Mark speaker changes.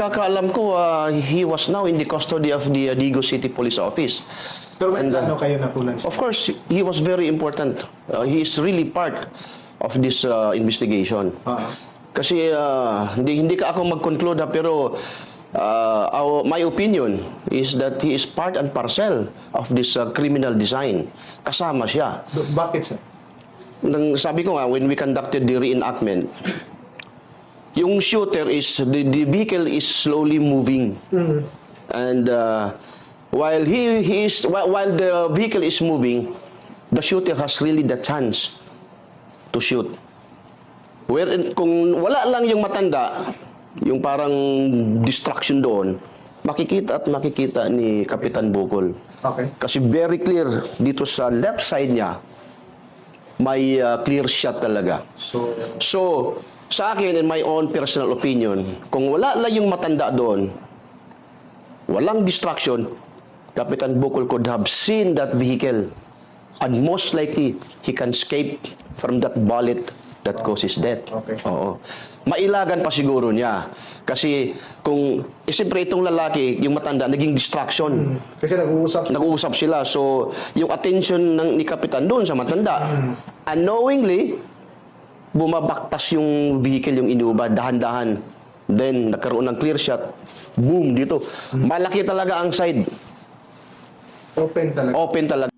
Speaker 1: pagkakaalam ko, uh, he was now in the custody of the uh, Digo City Police Office.
Speaker 2: Pero may
Speaker 1: And, uh,
Speaker 2: plano kayo na siya.
Speaker 1: Of course, he was very important. Uh, he is really part of this uh, investigation.
Speaker 2: Ah.
Speaker 1: Kasi uh, hindi hindi ka ako mag-conclude ha, pero uh, our, my opinion is that he is part and parcel of this uh, criminal design. Kasama siya.
Speaker 2: Bakit sir?
Speaker 1: Nang sabi ko nga when we conducted the reenactment, yung shooter is the, the vehicle is slowly moving. And uh, while he, he is while, while the vehicle is moving, the shooter has really the chance to shoot. Where kung wala lang yung matanda, yung parang distraction doon, makikita at makikita ni Kapitan Bukol.
Speaker 2: Okay.
Speaker 1: Kasi very clear dito sa left side niya, may uh, clear shot talaga.
Speaker 2: So,
Speaker 1: So, sa akin, in my own personal opinion, kung wala lang yung matanda doon, walang distraction, Kapitan Bukol could have seen that vehicle and most likely he can escape from that bullet that causes death.
Speaker 2: Okay.
Speaker 1: Oo. Mailagan pa siguro niya. Kasi kung, eh, siyempre itong lalaki, yung matanda, naging distraction.
Speaker 2: kasi nag-uusap
Speaker 1: Nag-uusap sila. So, yung attention ng ni Kapitan doon sa matanda, unknowingly, bumabaktas yung vehicle, yung inuba, dahan-dahan. Then, nagkaroon ng clear shot. Boom, dito. Malaki talaga ang side.
Speaker 2: open talaga.
Speaker 1: Open talaga.